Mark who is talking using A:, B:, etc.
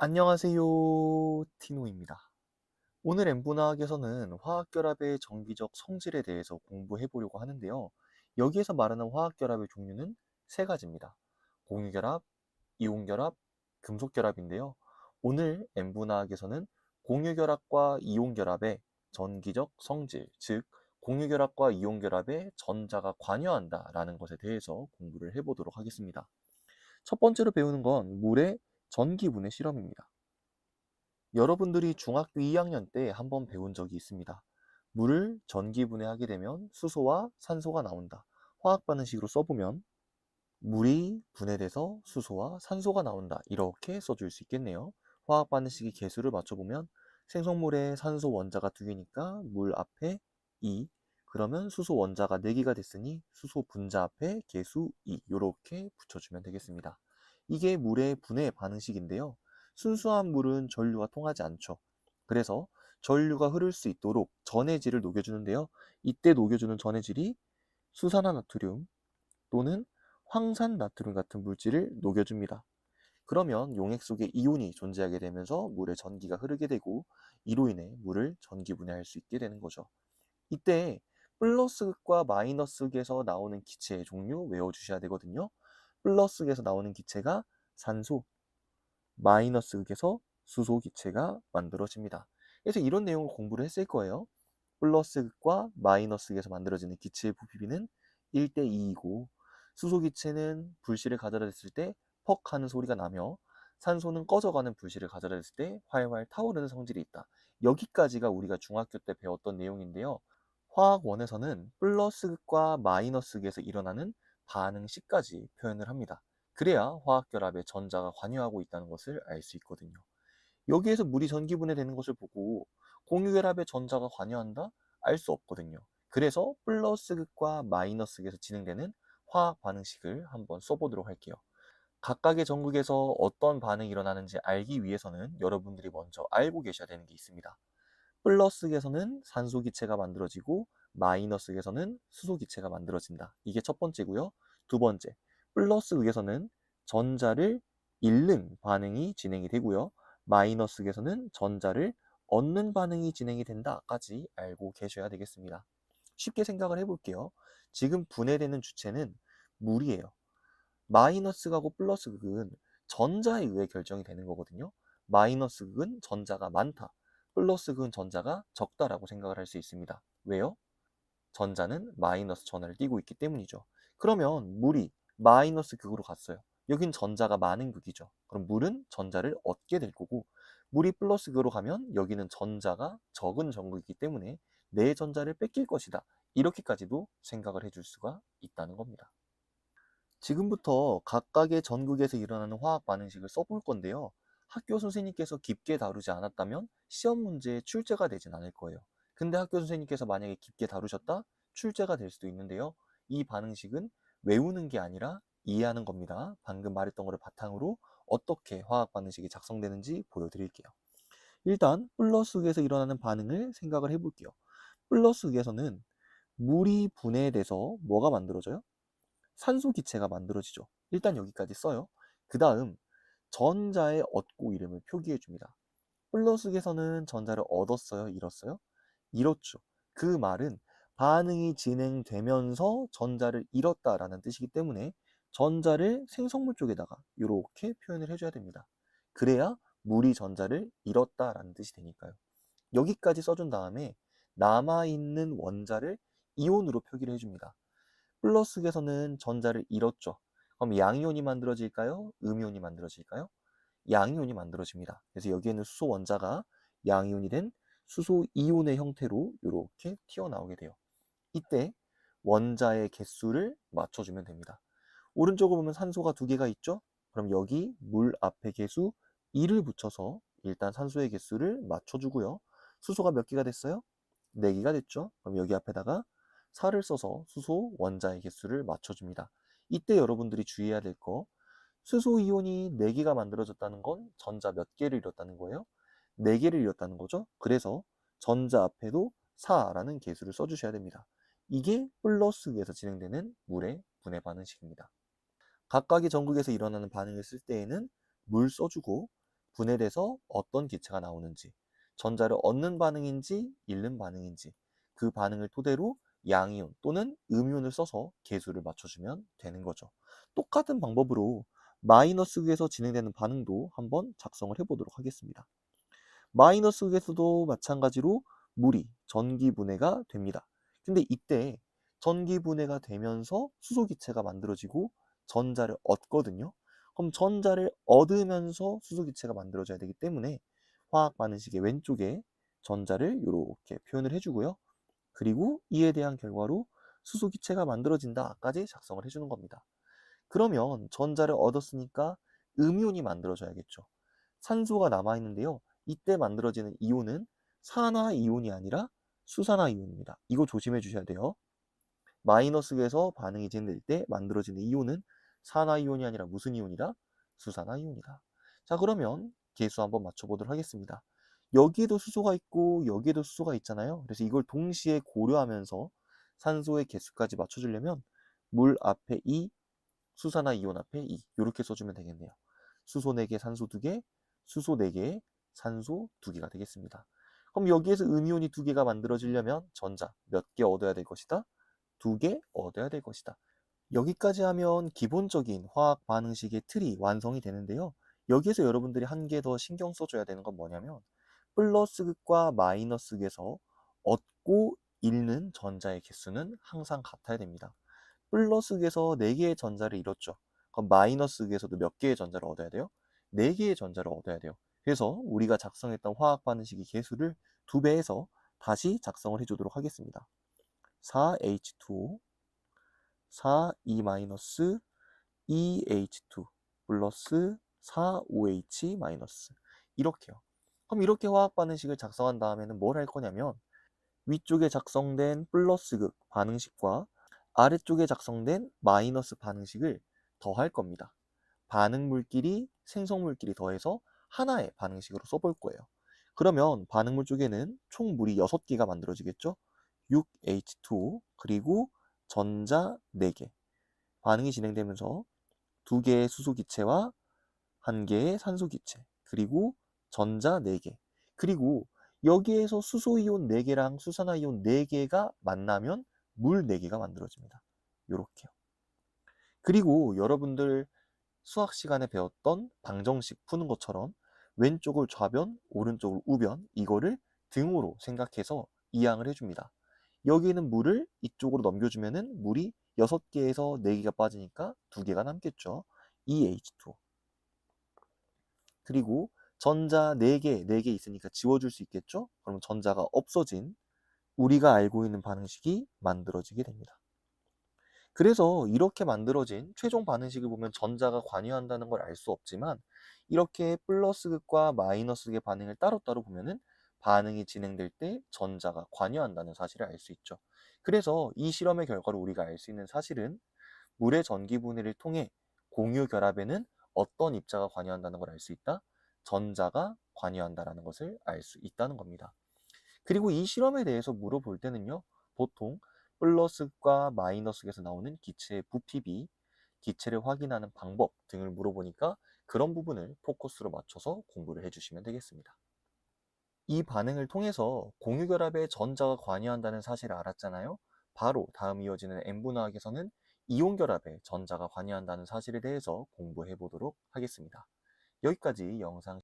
A: 안녕하세요. 티노입니다. 오늘 N분화학에서는 화학결합의 정기적 성질에 대해서 공부해 보려고 하는데요. 여기에서 말하는 화학결합의 종류는 세 가지입니다. 공유결합, 이온결합, 금속결합인데요. 오늘 N분화학에서는 공유결합과 이온결합의 전기적 성질, 즉 공유결합과 이온결합에 전자가 관여한다 라는 것에 대해서 공부를 해보도록 하겠습니다. 첫 번째로 배우는 건 물의 전기분해 실험입니다. 여러분들이 중학교 2학년 때 한번 배운 적이 있습니다. 물을 전기분해하게 되면 수소와 산소가 나온다. 화학 반응식으로 써보면 물이 분해돼서 수소와 산소가 나온다. 이렇게 써줄 수 있겠네요. 화학 반응식의 개수를 맞춰보면 생성물에 산소 원자가 두 개니까 물 앞에 2, 그러면 수소 원자가 4개가 됐으니 수소 분자 앞에 개수 2 이렇게 붙여주면 되겠습니다. 이게 물의 분해 반응식인데요. 순수한 물은 전류가 통하지 않죠. 그래서 전류가 흐를 수 있도록 전해질을 녹여주는데요. 이때 녹여주는 전해질이 수산화나트륨 또는 황산나트륨 같은 물질을 녹여줍니다. 그러면 용액 속에 이온이 존재하게 되면서 물에 전기가 흐르게 되고 이로 인해 물을 전기 분해할 수 있게 되는 거죠. 이때 플러스 극과 마이너스 극에서 나오는 기체의 종류 외워주셔야 되거든요. 플러스 극에서 나오는 기체가 산소, 마이너스 극에서 수소 기체가 만들어집니다. 그래서 이런 내용을 공부를 했을 거예요. 플러스 극과 마이너스 극에서 만들어지는 기체의 부피비는 1대 2이고 수소 기체는 불씨를 가져다 댔을 때 퍽 하는 소리가 나며 산소는 꺼져가는 불씨를 가져다 댔을 때 활활 타오르는 성질이 있다. 여기까지가 우리가 중학교 때 배웠던 내용인데요. 화학 원에서는 플러스 극과 마이너스 극에서 일어나는 반응식까지 표현을 합니다. 그래야 화학결합에 전자가 관여하고 있다는 것을 알 수 있거든요. 여기에서 물이 전기분해되는 것을 보고 공유결합에 전자가 관여한다? 알 수 없거든요. 그래서 플러스 극과 마이너스 극에서 진행되는 화학 반응식을 한번 써보도록 할게요. 각각의 전극에서 어떤 반응이 일어나는지 알기 위해서는 여러분들이 먼저 알고 계셔야 되는 게 있습니다. 플러스 극에서는 산소 기체가 만들어지고 마이너스 극에서는 수소 기체가 만들어진다. 이게 첫 번째고요. 두 번째, 플러스 극에서는 전자를 잃는 반응이 진행이 되고요. 마이너스 극에서는 전자를 얻는 반응이 진행이 된다까지 알고 계셔야 되겠습니다. 쉽게 생각을 해볼게요. 지금 분해되는 주체는 물이에요. 마이너스 극하고 플러스 극은 전자에 의해 결정이 되는 거거든요. 마이너스 극은 전자가 많다. 플러스 극은 전자가 적다라고 생각을 할 수 있습니다. 왜요? 전자는 마이너스 전하를 띠고 있기 때문이죠. 그러면 물이 마이너스 극으로 갔어요. 여긴 전자가 많은 극이죠. 그럼 물은 전자를 얻게 될 거고 물이 플러스 극으로 가면 여기는 전자가 적은 전극이기 때문에 내 전자를 뺏길 것이다. 이렇게까지도 생각을 해줄 수가 있다는 겁니다. 지금부터 각각의 전극에서 일어나는 화학 반응식을 써볼 건데요. 학교 선생님께서 깊게 다루지 않았다면 시험 문제에 출제가 되진 않을 거예요. 근데 학교 선생님께서 만약에 깊게 다루셨다? 출제가 될 수도 있는데요. 이 반응식은 외우는 게 아니라 이해하는 겁니다. 방금 말했던 거를 바탕으로 어떻게 화학 반응식이 작성되는지 보여드릴게요. 일단 플러스극에서 일어나는 반응을 생각을 해볼게요. 플러스극에서는 물이 분해돼서 뭐가 만들어져요? 산소 기체가 만들어지죠. 일단 여기까지 써요. 그 다음 전자의 얻고 이름을 표기해 줍니다. 플러스극에서는 전자를 얻었어요? 잃었어요? 잃었죠. 그 말은 반응이 진행되면서 전자를 잃었다라는 뜻이기 때문에 전자를 생성물 쪽에다가 이렇게 표현을 해줘야 됩니다. 그래야 물이 전자를 잃었다라는 뜻이 되니까요. 여기까지 써준 다음에 남아있는 원자를 이온으로 표기를 해줍니다. 플러스극에서는 전자를 잃었죠. 그럼 양이온이 만들어질까요? 음이온이 만들어질까요? 양이온이 만들어집니다. 그래서 여기에는 수소 원자가 양이온이 된 수소 이온의 형태로 이렇게 튀어나오게 돼요. 이때 원자의 개수를 맞춰주면 됩니다. 오른쪽으로 보면 산소가 두 개가 있죠? 그럼 여기 물 앞에 개수 2를 붙여서 일단 산소의 개수를 맞춰주고요. 수소가 몇 개가 됐어요? 4개가 됐죠? 그럼 여기 앞에다가 4를 써서 수소 원자의 개수를 맞춰줍니다. 이때 여러분들이 주의해야 될 거, 수소 이온이 4개가 만들어졌다는 건 전자 몇 개를 잃었다는 거예요? 4개를 잃었다는 거죠. 그래서 전자 앞에도 4라는 개수를 써주셔야 됩니다. 이게 플러스극에서 진행되는 물의 분해 반응식입니다. 각각의 전극에서 일어나는 반응을 쓸 때에는 물 써주고 분해돼서 어떤 기체가 나오는지, 전자를 얻는 반응인지 잃는 반응인지 그 반응을 토대로 양이온 또는 음이온을 써서 개수를 맞춰주면 되는 거죠. 똑같은 방법으로 마이너스 극에서 진행되는 반응도 한번 작성을 해보도록 하겠습니다. 마이너스 극에서도 마찬가지로 물이 전기 분해가 됩니다. 근데 이때 전기 분해가 되면서 수소 기체가 만들어지고 전자를 얻거든요. 그럼 전자를 얻으면서 수소 기체가 만들어져야 되기 때문에 화학 반응식의 왼쪽에 전자를 이렇게 표현을 해주고요. 그리고 이에 대한 결과로 수소 기체가 만들어진다까지 작성을 해주는 겁니다. 그러면 전자를 얻었으니까 음이온이 만들어져야겠죠. 산소가 남아있는데요. 이때 만들어지는 이온은 산화 이온이 아니라 수산화 이온입니다. 이거 조심해 주셔야 돼요. 마이너스에서 반응이 진행될 때 만들어지는 이온은 산화 이온이 아니라 무슨 이온이다? 수산화 이온이다. 자 그러면 개수 한번 맞춰보도록 하겠습니다. 여기에도 수소가 있고 여기에도 수소가 있잖아요. 그래서 이걸 동시에 고려하면서 산소의 개수까지 맞춰주려면 물 앞에 2, 수산화 이온 앞에 2 이렇게 써주면 되겠네요. 수소 4개, 산소 2개, 수소 4개, 산소 2개가 되겠습니다. 그럼 여기에서 음이온이 2개가 만들어지려면 전자 몇 개 얻어야 될 것이다? 2개 얻어야 될 것이다. 여기까지 하면 기본적인 화학 반응식의 틀이 완성이 되는데요. 여기에서 여러분들이 한 개 더 신경 써줘야 되는 건 뭐냐면 플러스 극과 마이너스 극에서 얻고 잃는 전자의 개수는 항상 같아야 됩니다. 플러스 극에서 4개의 전자를 잃었죠. 그럼 마이너스 극에서도 몇 개의 전자를 얻어야 돼요? 4개의 전자를 얻어야 돼요. 그래서 우리가 작성했던 화학 반응식의 개수를 2배해서 다시 작성을 해주도록 하겠습니다. 4H2O 4E 마이너스 2H2 플러스 4OH 마이너스 이렇게요. 그럼 이렇게 화학 반응식을 작성한 다음에는 뭘 할 거냐면 위쪽에 작성된 플러스극 반응식과 아래쪽에 작성된 마이너스 반응식을 더할 겁니다. 반응 물끼리 생성 물끼리 더해서 하나의 반응식으로 써볼 거예요. 그러면 반응물 쪽에는 총 물이 6개가 만들어지겠죠? 6H2 그리고 전자 4개 반응이 진행되면서 2개의 수소 기체와 1개의 산소 기체 그리고 전자 4개 그리고 여기에서 수소이온 4개랑 수산화이온 4개가 만나면 물 4개가 만들어집니다. 요렇게요. 그리고 여러분들 수학 시간에 배웠던 방정식 푸는 것처럼 왼쪽을 좌변, 오른쪽을 우변 이거를 등으로 생각해서 이항을 해줍니다. 여기는 물을 이쪽으로 넘겨주면은 물이 6개에서 4개가 빠지니까 2개가 남겠죠. EH2. 그리고 전자 4개, 4개 있으니까 지워줄 수 있겠죠? 그럼 전자가 없어진 우리가 알고 있는 반응식이 만들어지게 됩니다. 그래서 이렇게 만들어진 최종 반응식을 보면 전자가 관여한다는 걸 알 수 없지만 이렇게 플러스 극과 마이너스 극의 반응을 따로따로 보면은 반응이 진행될 때 전자가 관여한다는 사실을 알 수 있죠. 그래서 이 실험의 결과로 우리가 알 수 있는 사실은 물의 전기 분해를 통해 공유 결합에는 어떤 입자가 관여한다는 걸 알 수 있다? 전자가 관여한다라는 것을 알 수 있다는 겁니다. 그리고 이 실험에 대해서 물어볼 때는요, 보통 플러스과 마이너스에서 나오는 기체의 부피비, 기체를 확인하는 방법 등을 물어보니까 그런 부분을 포커스로 맞춰서 공부를 해주시면 되겠습니다. 이 반응을 통해서 공유결합에 전자가 관여한다는 사실을 알았잖아요. 바로 다음 이어지는 N분화학에서는 이온결합에 전자가 관여한다는 사실에 대해서 공부해 보도록 하겠습니다. 여기까지 영상